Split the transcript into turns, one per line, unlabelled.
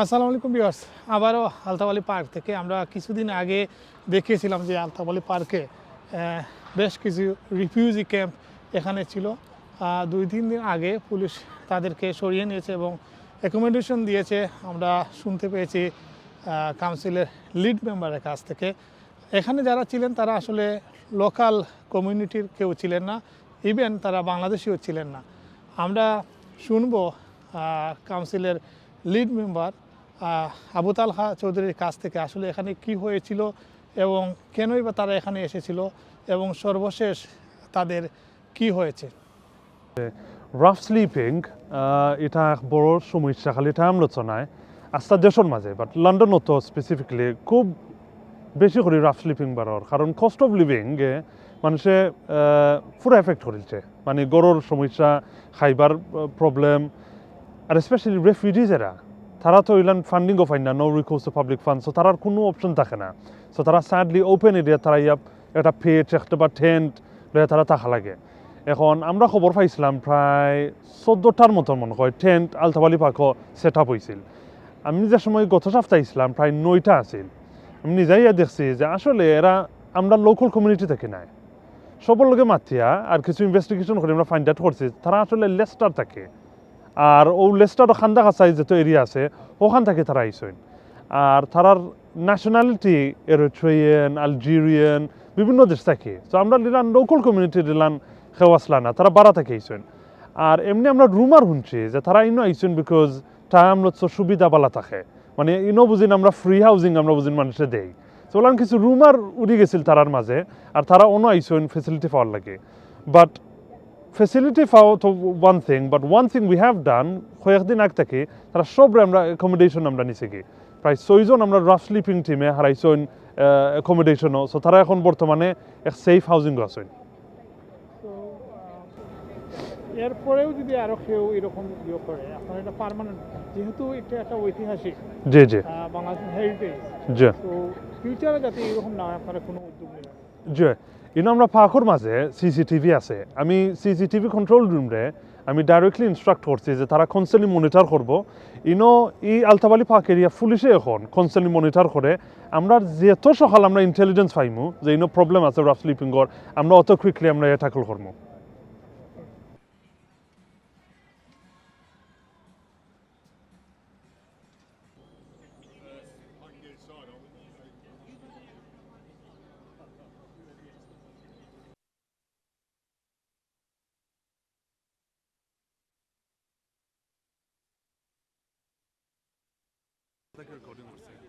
আসসালামু আলাইকুম বিয়ার্স আবারও আলতাবালি পার্ক থেকে আমরা কিছুদিন আগে দেখিয়েছিলাম যে আলতাবালি পার্কে বেশ কিছু রিফিউজি ক্যাম্প এখানে ছিল। দুই, তিন দিন আগে পুলিশ তাদেরকে সরিয়ে নিয়েছে এবং অ্যাকোমোডেশন দিয়েছে। আমরা শুনতে পেয়েছি কাউন্সিলের লিড মেম্বারের কাছ থেকে। এখানে যারা ছিলেন তারা আসলে লোকাল কমিউনিটির কেউ ছিলেন না ইভেন তারা বাংলাদেশিও ছিলেন না। আমরা শুনব কাউন্সিলের লিড মেম্বার আবু তালহা চৌধুরীর কাছ থেকে আসলে এখানে কি হয়েছিল এবং কেনই বা তারা এখানে এসেছিল এবং সর্বশেষ তাদের কি হয়েছে?
রাফ স্লিপিং এটা বড় সমস্যা খালি এটা আলোচনায় আস্তা দেশের মাঝে বাট লন্ডনত স্পেসিফিকলি খুব বেশি করে রাফ স্লিপিং বাড়ার কারণ কস্ট অফ লিভিং মানুষে পুরো এফেক্ট করেছে মানে গরুর সমস্যা খাইবার প্রবলেম আর স্পেশালি রেফিউজিজেরা তারা তো ইলান ফান্ডিংও পাই না no recourse to public fund so তারার কোনো অপশন থাকে না। সো তারা স্যাডলি ওপেন এরিয়া তারা ইয়া একটা পেট একটা বা টেন্ট লয়ে তারা থাকা লাগে। এখন আমরা খবর পাইছিলাম প্রায় চোদ্দোটার মতন মনে হয় টেন্ট আলতাবালি পাকো সেট আপ হয়েছিল আমি যে সময় গত সপ্তাহে ইসলাম প্রায় নয়টা আছিল। আমি নিজেই দেখছি যে আসলে এরা আমরা লোকাল কমিউনিটি থেকে নাই। সবার লোকে মাতিয়া আর কিছু ইনভেস্টিগেশন করে আমরা ফাইন্ড আউট করছি তারা আসলে লেস্টার থাকে। আর ও লেস্টার খান্দা কাছাই যেত এরিয়া আছে ওখান থেকে তারা আইসেন। আর তারার ন্যাশনালিটি এরিট্রিয়ান আলজেরিয়ান বিভিন্ন দেশ থাকে। তো আমরা দিলাম লোকাল কমিউনিটি দিলাম কেউ না তারা বাড়া থেকে আইসেন। আর এমনি আমরা রুমার শুনছি যে তারা ইনো আইসেন বিকজ টাইম লচ্ছ সুবিধা বালা থাকে। মানে ইনো বুঝিন আমরা ফ্রি হাউজিং আমরা বুঝিন মানুষে দেই। তো কিছু রুমার উড়ি গেছিল তারার মাঝে, আর তারা অন্য আইসেন ফেসিলিটি পাওয়ার লাগে। বাট ফেসিলিটি পাওয়া তো one thing but one thing we have done কয়েকদিন আগ থেকে তারা সবরে আমরা অ্যাকোমোডেশন আমরা নিছি কি। প্রায় ছয়জন আমরা রাফ স্লিপিং টিমে হারাইছেন অ্যাকোমোডেশনও সো তারা এখন বর্তমানে এক সেফ হাউজিংও আছেন।
এরপরেও যদি আরও কেউ এরকম ইয়ে করে আপনার এটা পার্মানেন্ট যেহেতু এটা একটা ঐতিহাসিক
জি জি।
বাংলাদেশ হেরিটেজ
জি।
তো ফিউচারে যাতে এরকম না হয় আপনারা কোনো উদ্যোগ নেবেন
জি। ইনো আমরা পাখর মাঝে সিসিটিভি আছে। আমি সিসিটিভি কন্ট্রোল রুমরে আমি ডাইরেক্টলি ইনস্ট্রাক্ট করছি যে তারা কনস্ট্যান্টলি মনিটর করব। ইনো ই আলতাবালি পাক এরিয়া পুলিশে এখন কনস্ট্যান্টলি মনিটর করে। আমরা যেত সকাল আমরা ইন্টেলিজেন্স পাইমু যে ইনো প্রবলেম আছে রাফ স্লিপিংর আমরা অত কুইকলি আমরা এ ট্যাকল করব দেখে রেকর্ডিং করছে